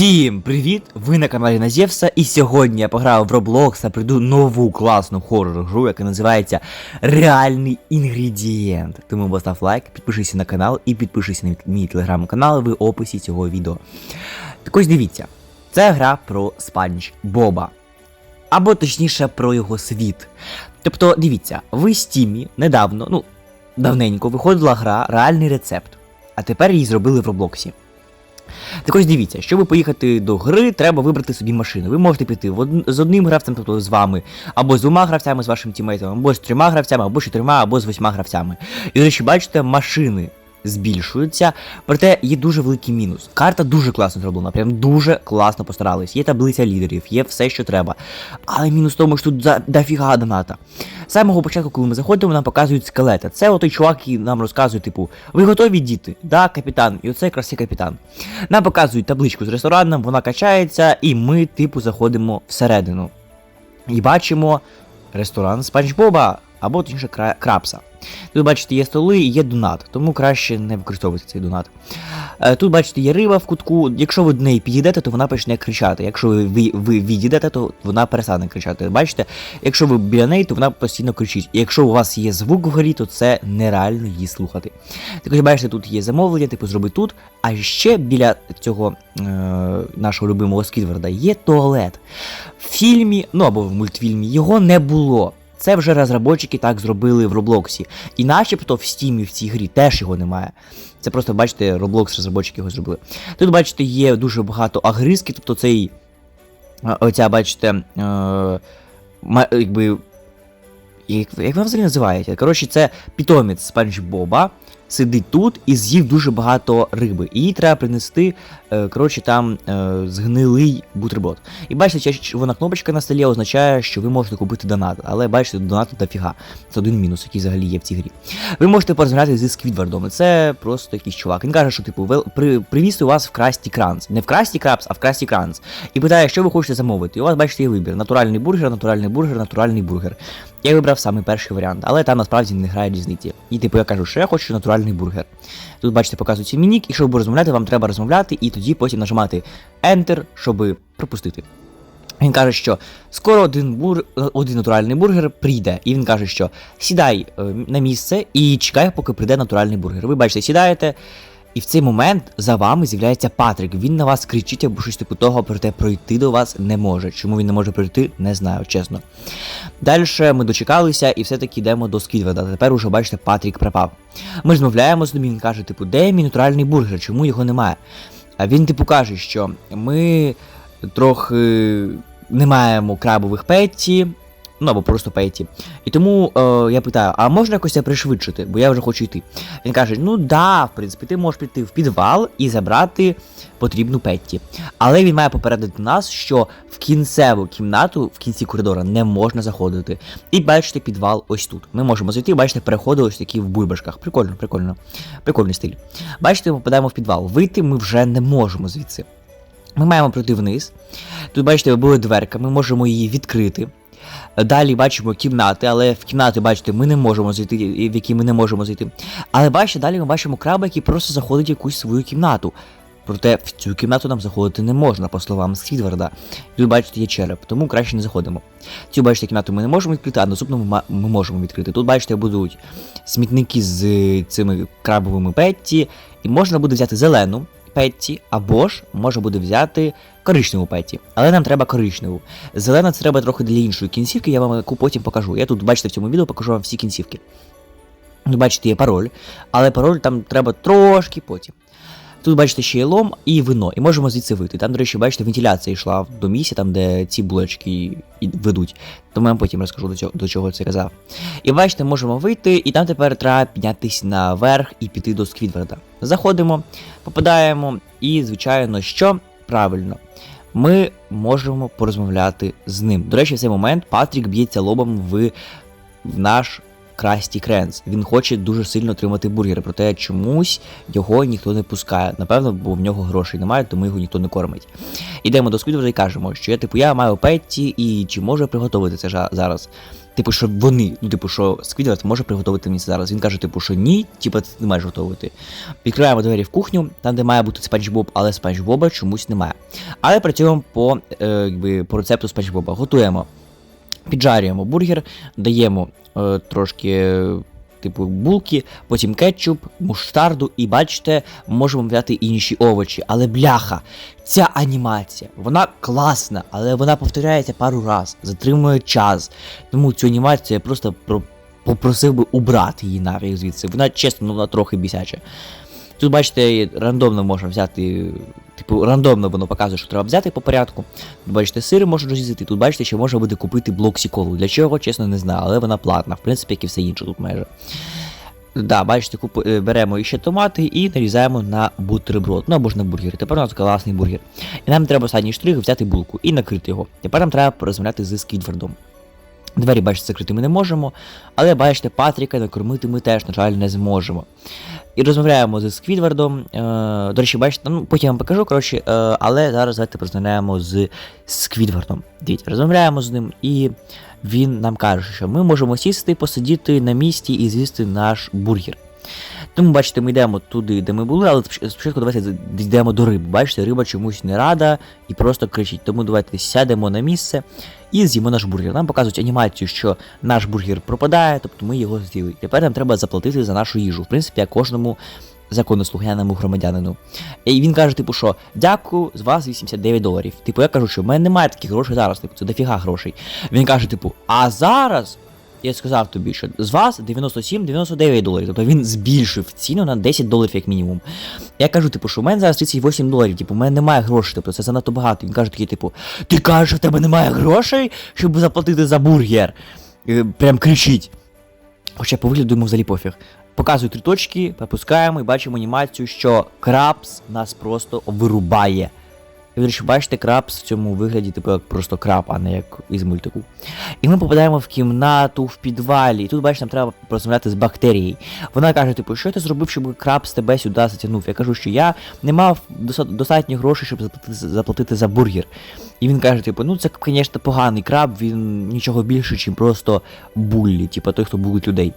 Всім привіт! Ви на каналі Назєвса, і сьогодні я пограв в Roblox та прийду нову класну хоррор гру, яка називається Реальний інгредієнт. Тому постав лайк, підпишися на канал і підпишися на мій телеграм-канал в описі цього відео. Так ось дивіться, це гра про Спанч Боба. Або точніше про його світ. Тобто, дивіться, в Стімі недавно, ну, давненько виходила гра Реальний рецепт, а тепер її зробили в Роблоксі. Так ось дивіться, щоб поїхати до гри, треба вибрати собі машину. Ви можете піти з одним гравцем, тобто з вами, або з двома гравцями, з вашим тімейтом, або з трьома гравцями, або з чотирма, або з восьма гравцями. І, до речі, бачите, машини збільшуються, проте є дуже великий мінус. Карта дуже класно зроблена, прям дуже класно постарались. Є таблиця лідерів, є все, що треба. Але мінус в тому, що тут дофіга доната. З самого початку, коли ми заходимо, нам показують скелети. Це отой чувак, який нам розказує, типу, ви готові діти? Да, капітан. І оце якраз є капітан. Нам показують табличку з рестораном, вона качається, і ми, типу, заходимо всередину. І бачимо ресторан Спанч Боба, або точніше крапса. Тут, бачите, є столи і є донат, тому краще не використовувати цей донат. Е, Тут, бачите, є риба в кутку. Якщо ви до неї підійдете, то вона почне кричати. Якщо ви, ви, відійдете, то вона перестане кричати. Бачите, якщо ви біля неї, то вона постійно кричить. І якщо у вас є звук вгорі, то це нереально її слухати. Також бачите, тут є замовлення, типу зроби тут. А ще біля цього е, нашого любимого Скідварда є туалет. В фільмі, ну або в мультфільмі, його не було. Це вже розробники так зробили в Роблоксі. І начебто в стімі в цій грі теж його немає. Це просто, бачите, Roblox розробники його зробили. Тут, бачите, є дуже багато агризки, тобто цей. е, Оця, бачите, е, якби. Як, як вона взагалі називається? Коротше, це питомець Спанч Боба. Сидить тут і з'їв дуже багато риби. І їй треба принести, е, коротше, там е, згнилий бутерброд. І бачите, червона кнопочка на столі означає, що ви можете купити донат. Але бачите, донату дофіга. Це один мінус, який взагалі є в цій грі. Ви можете порозмовляти зі Сквідвардом. Це просто якийсь чувак. Він каже, що типу, при, привіз у вас в Красті Кранс. Не в Красті Крабс, а в Красті Кранс. І питає, що ви хочете замовити. І у вас, бачите, є вибір: натуральний бургер, натуральний бургер, натуральний бургер. Я вибрав саме перший варіант, але там насправді не грає різниці. І типу я кажу, що я хочу натуральний бургер. Тут, бачите, показується мінік, і щоб розмовляти, вам треба розмовляти, і тоді потім нажимати Enter, щоб пропустити. Він каже, що скоро один бур... один натуральний бургер прийде. І він каже, що сідай е, на місце і чекай, поки прийде натуральний бургер. Ви бачите, сідаєте, і в цей момент за вами з'являється Патрік. Він на вас кричить або щось типу того, проте пройти до вас не може. Чому він не може пройти, не знаю, чесно. Далі ми дочекалися і все-таки йдемо до Скідведа. Тепер уже бачите, Патрік пропав. Ми розмовляємо з ним, він каже, типу, де мій натуральний бургер, чому його немає? А він, типу, каже, що ми трохи не маємо крабових петті, ну або просто петті. І тому е, я питаю, а можна якось це пришвидшити, бо я вже хочу йти. Він каже: ну да, в принципі, ти можеш піти в підвал і забрати потрібну петті. Але він має попередити нас, що в кінцеву кімнату в кінці коридора не можна заходити. І бачите, підвал ось тут. Ми можемо зайти, бачите, переходи ось такі в бульбашках. Прикольно, прикольно. Прикольний стиль. Бачите, ми попадаємо в підвал. Вийти ми вже не можемо звідси. Ми маємо пройти вниз. Тут, бачите, була дверка, ми можемо її відкрити. Далі бачимо кімнати, але в кімнати, бачите, ми не можемо зайти, в які ми не можемо зайти. Але бачите, далі ми бачимо краба, який просто заходить в якусь свою кімнату. Проте в цю кімнату нам заходити не можна, по словам Скідварда. Тут, бачите, є череп, тому краще не заходимо. Цю, бачите, кімнату ми не можемо відкрити, а наступну ми, можемо відкрити. Тут, бачите, будуть смітники з цими крабовими петті, і можна буде взяти зелену петті, або ж можна буде взяти коричневу петті. Але нам треба коричневу. Зелена це треба трохи для іншої кінцівки, я вам яку потім покажу. Я тут, бачите, в цьому відео покажу вам всі кінцівки. Тут, бачите, є пароль, але пароль там треба трошки потім. Тут, бачите, ще є лом і вино, і можемо звідси вийти. Там, до речі, бачите, вентиляція йшла до місця, там, де ці булочки ведуть. Тому я вам потім розкажу до цього, до чого це казав. І бачите, можемо вийти, і там тепер треба піднятися наверх і піти до Сквідварда. Заходимо, попадаємо, і, звичайно, що правильно. Ми можемо порозмовляти з ним. До речі, в цей момент Патрік б'ється лобом в, в наш Красті Кренс. Він хоче дуже сильно отримати бургер, проте чомусь його ніхто не пускає. Напевно, бо в нього грошей немає, тому його ніхто не кормить. Ідемо до Сквідварда і кажемо, що я типу я маю Петті і чи можу приготувати це зараз. Типу, що вони, ну типу, що Сквідвард може приготувати мені це зараз. Він каже, типу, що ні, типу, ти не маєш готувати. Відкриваємо двері в кухню, там, де має бути Спанч Боб, але Спанч Боба чомусь немає. Але працюємо по, е, якби, по рецепту Спанч Боба. Готуємо, піджарюємо бургер, даємо трошки. е, Типу булки, потім кетчуп, муштарду, і бачите, можемо взяти інші овочі. Але бляха, ця анімація, вона класна, але вона повторяється пару раз, затримує час. Тому цю анімацію я просто попросив би убрати її нафіг звідси. Вона чесно, вона трохи бісяча. Тут, бачите, рандомно можна взяти. Типу, рандомно воно показує, що треба взяти по порядку. Тут бачите, сири можна розрізати. Тут бачите, що можна буде купити блок колу. Для чого, чесно, не знаю, але вона платна, в принципі, як і все інше тут майже. Да, бачите, купу... е, беремо ще томати і нарізаємо на бутерброд, ну або ж на бургер. Тепер у нас класний бургер. І нам треба останній штрих взяти булку і накрити його. Тепер нам треба порозмовляти з Сквідвардом. Двері, бачите, закрити ми не можемо, але бачите, Патріка накормити ми теж, на жаль, не зможемо. І розмовляємо з Сквідвардом. Е, до речі, бачите, ну потім вам покажу, коротше, е, але зараз давайте розмовляємо з Сквідвардом. Дивіться, розмовляємо з ним, і він нам каже, що ми можемо сісти, посидіти на місці і з'їсти наш бургер. Тому, бачите, ми йдемо туди, де ми були, але спочатку давайте дійдемо до риби. Бачите, риба чомусь не рада і просто кричить. Тому давайте сядемо на місце і з'їмо наш бургер. Нам показують анімацію, що наш бургер пропадає, тобто ми його з'їли. Тепер нам треба заплатити за нашу їжу. В принципі, як кожному законослухняному громадянину. І він каже, типу, що дякую, з вас 89 доларів. Типу, я кажу, що в мене немає таких грошей зараз, типу, це дофіга грошей. Він каже, типу, а зараз. Я сказав тобі, що з вас 97-99 доларів. Тобто він збільшив ціну на 10 доларів як мінімум. Я кажу, типу, що в мене зараз 38 доларів, типу, у мене немає грошей, тобто це занадто багато. Він каже такий, типу, ти кажеш, що в тебе немає грошей, щоб заплатити за бургер. Прям кричить. Хоча по вигляду йому взагалі пофіг. Показую три точки, пропускаємо і бачимо анімацію, що крабс нас просто вирубає. І, до бачите, крабс в цьому вигляді, типу, як просто краб, а не як із мультику. І ми попадаємо в кімнату в підвалі. І тут, бачите, нам треба порозмовляти з бактерією. Вона каже, типу, що ти зробив, щоб крабс тебе сюди затягнув? Я кажу, що я не мав достатньо грошей, щоб заплатити, заплатити за бургер. І він каже, типу, ну це, звісно, поганий краб, він нічого більше, ніж просто буллі, типу той, хто булить людей.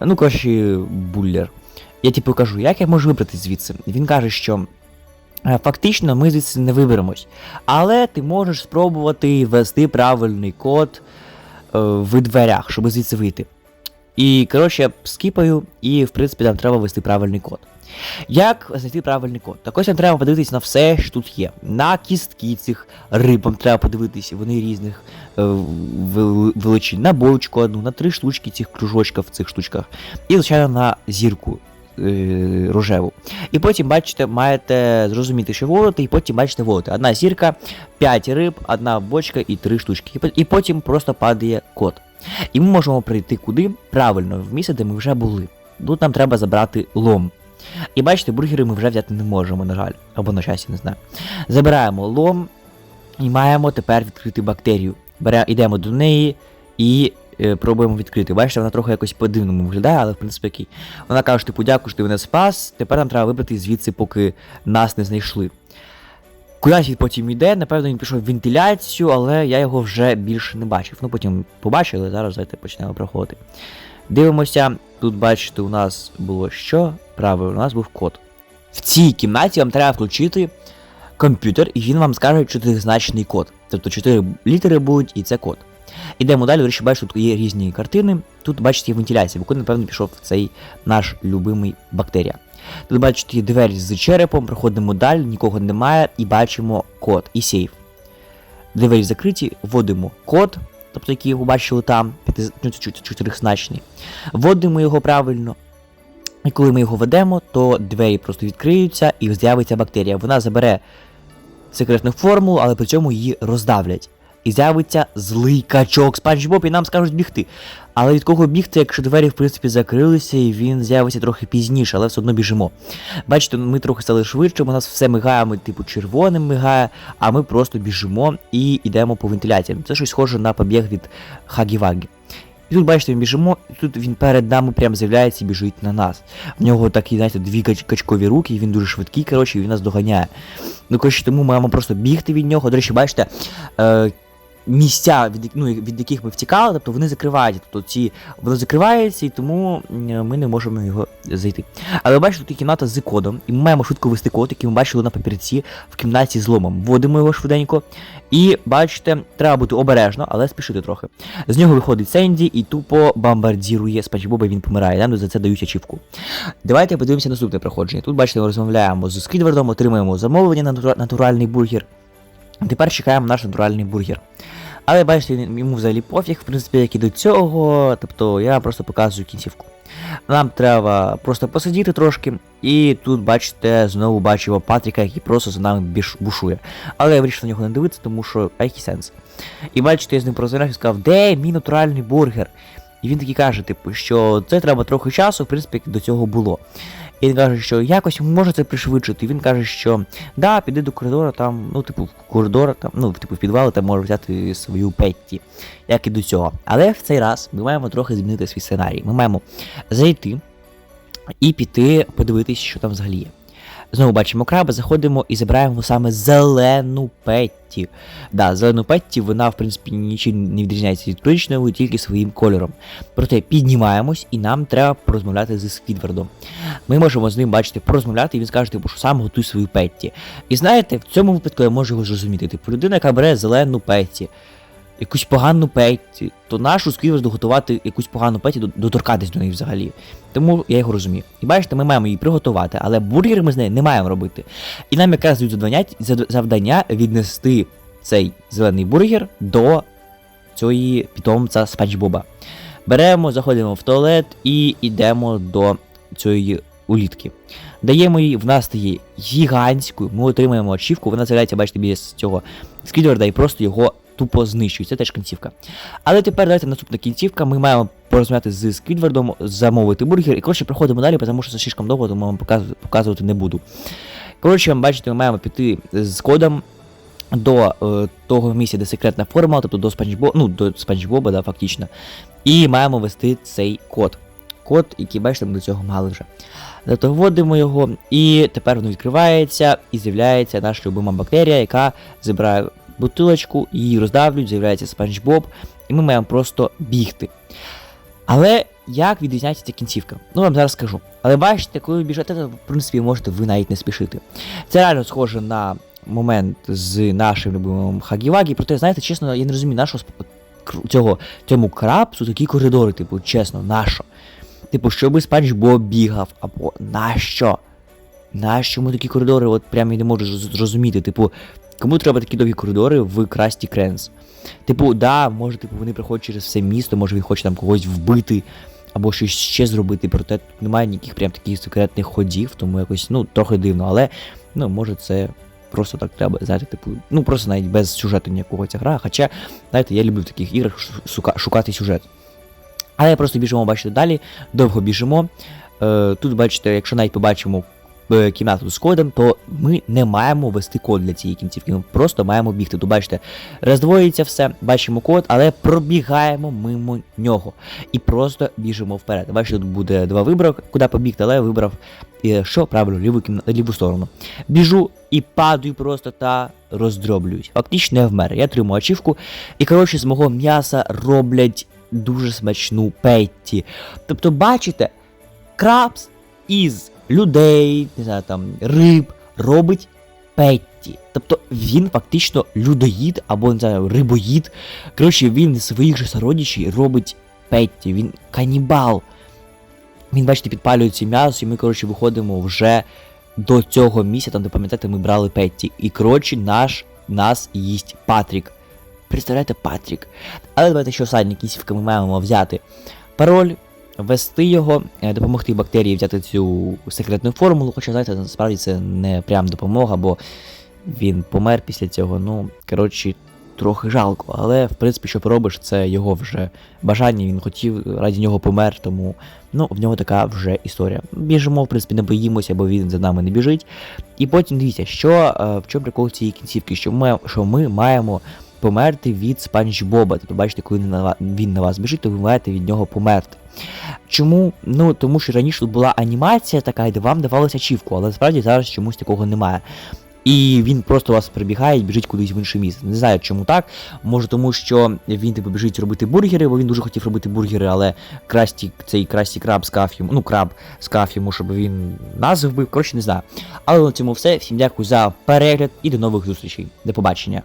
Ну, коротше, буллер. Я типу кажу, як я можу вибрати звідси? Він каже, що фактично ми звідси не виберемось. Але ти можеш спробувати ввести правильний код е, в дверях, щоб звідси вийти. І, коротше, я скіпаю, і в принципі нам треба ввести правильний код. Як знайти правильний код? Так ось нам треба подивитись на все, що тут є. На кістки цих риб вам треба подивитись, вони різних е, величин. На бочку одну, на три штучки цих кружочків в цих штучках. І, звичайно, на зірку е, рожеву. І потім, бачите, маєте зрозуміти, що волоти, і потім бачите волоти. Одна зірка, 5 риб, одна бочка і три штучки. І потім просто падає код. І ми можемо прийти куди? Правильно, в місце, де ми вже були. Тут нам треба забрати лом. І бачите, бургери ми вже взяти не можемо, на жаль. Або на щастя, не знаю. Забираємо лом і маємо тепер відкрити бактерію. Бере, йдемо до неї і е, пробуємо відкрити. Бачите, вона трохи якось по-дивному виглядає, але в принципі окей. Вона каже, типу, дякую, що ти мене спас. Тепер нам треба вибрати звідси, поки нас не знайшли. Кудись він потім йде, напевно, він пішов в вентиляцію, але я його вже більше не бачив. Ну потім побачив, але зараз давайте почнемо проходити. Дивимося, тут бачите, у нас було що? Правильно, у нас був код. В цій кімнаті вам треба включити комп'ютер, і він вам скаже чотиризначний код. Тобто 4 літери будуть, і це код. Ідемо далі, до речі, бачите, тут є різні картини. Тут, бачите, є вентиляція, бо куди, напевно, пішов цей наш любимий бактерія. Тут бачите є двері з черепом, проходимо далі, нікого немає, і бачимо код і сейф. Двері закриті, вводимо код, тобто який ви бачили там, ну, це. Вводимо його правильно. І коли ми його ведемо, то двері просто відкриються і з'явиться бактерія. Вона забере секретну формулу, але при цьому її роздавлять. І з'явиться злий качок Спанч Боб, і нам скажуть бігти. Але від кого бігти, якщо двері, в принципі, закрилися, і він з'явиться трохи пізніше, але все одно біжимо. Бачите, ми трохи стали швидше, у нас все мигає, ми, типу, червоним мигає, а ми просто біжимо і йдемо по вентиляціям. Це щось схоже на побіг від Хагі-Вагі. І тут, бачите, ми біжимо, і тут він перед нами прям з'являється і біжить на нас. В нього такі, знаєте, дві кач- качкові руки, і він дуже швидкий, коротше, і він нас доганяє. Ну, коротше, тому маємо просто бігти від нього. До речі, бачите, е, місця, від, ну, від яких ми втікали, тобто вони закривають. Тобто ці воно закривається, і тому ми не можемо його зайти. Але бачите, тут є кімната з кодом, і ми маємо швидко ввести код, який ми бачили на папірці в кімнаті з ломом. Вводимо його швиденько. І бачите, треба бути обережно, але спішити трохи. З нього виходить Сенді і тупо бомбардірує Спанч Боба, і він помирає. Нам за це дають ачівку. Давайте подивимося наступне проходження. Тут, бачите, ми розмовляємо з Сквідвардом, отримуємо замовлення на натуральний бургер. Тепер чекаємо наш натуральний бургер. Але бачите, йому взагалі пофіг, в принципі, як і до цього. Тобто я просто показую кінцівку. Нам треба просто посидіти трошки, і тут, бачите, знову бачимо Патріка, який просто за нами бушує. Але я вирішив на нього не дивитися, тому що який сенс. І бачите, я з ним порозмовляв і сказав, де мій натуральний бургер? І він такий каже, типу, що це треба трохи часу, в принципі, як до цього було. І він каже, що якось може це пришвидшити. І він каже, що да, піди до коридора, там, ну, типу, в коридор, там, ну, типу, в підвал, там може взяти свою Петті, як і до цього. Але в цей раз ми маємо трохи змінити свій сценарій. Ми маємо зайти і піти подивитись, що там взагалі є. Знову бачимо краба, заходимо і забираємо саме зелену Петті. Да, зелену Петті, вона, в принципі, нічим не відрізняється від коричневої, тільки своїм кольором. Проте піднімаємось і нам треба порозмовляти зі Сквідвардом. Ми можемо з ним бачити, порозмовляти, і він скаже, типу, що сам готуй свою Петті. І знаєте, в цьому випадку я можу його зрозуміти. Типу, людина, яка бере зелену Петті, якусь погану Петті, то нашу Сквідварду готувати якусь погану Петті, доторкатись до неї взагалі. Тому я його розумію. І бачите, ми маємо її приготувати, але бургери ми з нею не маємо робити. І нам якраз дають завдання, віднести цей зелений бургер до цієї питомця Спанч Боба. Беремо, заходимо в туалет і йдемо до цієї улітки. Даємо їй, в нас стає гігантською, ми отримаємо ачівку, вона з'являється, бачите, біля цього сквідварда і просто його тупо знищують. Це теж кінцівка. Але тепер давайте наступна кінцівка. Ми маємо порозмовляти з Сквідвардом, замовити бургер. І коротше проходимо далі, тому що це слишком довго, тому вам показувати, не буду. Коротше, бачите, ми маємо піти з кодом до е, того місця, де секретна формула, тобто до Спанчбоба, ну, до Спанчбоба, да, фактично. І маємо ввести цей код. Код, який, бачите, ми до цього мали вже. Вводимо його, і тепер воно відкривається, і з'являється наша любима бактерія, яка забирає бутилочку, її роздавлюють, з'являється Спанч Боб, і ми маємо просто бігти. Але як відрізняється ця кінцівка? Ну, вам зараз скажу. Але бачите, коли ви біжите, то в принципі можете ви навіть не спішити. Це реально схоже на момент з нашим любимим Хагівагі, проте, знаєте, чесно, я не розумію, нашого цього, цьому крапсу такі коридори, типу, чесно, нащо? Типу, щоби Спанч Боб бігав, або нащо? Нащо йому такі коридори? От прям я не можу зрозуміти. Типу, кому треба такі довгі коридори в Красті Кренс? Типу, да, може, типу, вони приходять через все місто, може він хоче там когось вбити, або щось ще зробити, проте тут немає ніяких прям таких секретних ходів, тому якось, ну, трохи дивно, але ну, може це просто так треба, знаєте, типу, ну просто навіть без сюжету ніякого ця гра. Хоча, знаєте, я люблю в таких іграх шука- шукати сюжет. Але просто біжимо, бачите, далі, довго біжимо. Е, тут, бачите, якщо навіть побачимо кімнату з кодом, то ми не маємо вести код для цієї кінцівки. Ми просто маємо бігти. Тут бачите, роздвоюється все, бачимо код, але пробігаємо мимо нього. І просто біжимо вперед. Бачите, тут буде два вибори, куди побігти, але я вибрав е, що правильно, ліву, кімна... ліву сторону. Біжу і падаю просто та роздроблююсь. Фактично я вмер. Я тримаю ачівку, і коротше з мого м'яса роблять дуже смачну петті. Тобто, бачите, крабс із людей, не знаю, там, риб робить петті. Тобто він фактично людоїд або не знаю, рибоїд. Коротше, він своїх же сородичів робить петті, він канібал. Він, бачите, підпалює ці м'ясо, і ми, коротше, виходимо вже до цього місця, там, де пам'ятаєте, ми брали Петті. І, коротше, наш, нас їсть Патрік. Представляєте, Патрік. Але давайте що останні кінцівки ми маємо взяти пароль, ввести його, е, допомогти бактерії взяти цю секретну формулу, хоча, знаєте, насправді це не прям допомога, бо він помер після цього. Ну, коротше, трохи жалко. Але, в принципі, що поробиш, це його вже бажання, він хотів, раді нього помер, тому ну, в нього така вже історія. Біжимо, в принципі, не боїмося, бо він за нами не біжить. І потім дивіться, що е, в чому прикол цієї кінцівки, що ми, що ми маємо померти від Спанч Боба. Тобто, бачите, коли він на вас біжить, то ви маєте від нього померти. Чому? Ну тому що раніше тут була анімація така, де вам давалося ачівку, але насправді зараз чомусь такого немає. І він просто вас прибігає і біжить кудись в інше місце. Не знаю, чому так. Може, тому що він типу біжить робити бургери, бо він дуже хотів робити бургери, але красті, цей красті краб скаф йому, ну краб скаф йому, щоб він нас вбив. Коротше, не знаю. Але на цьому все. Всім дякую за перегляд і до нових зустрічей. До побачення.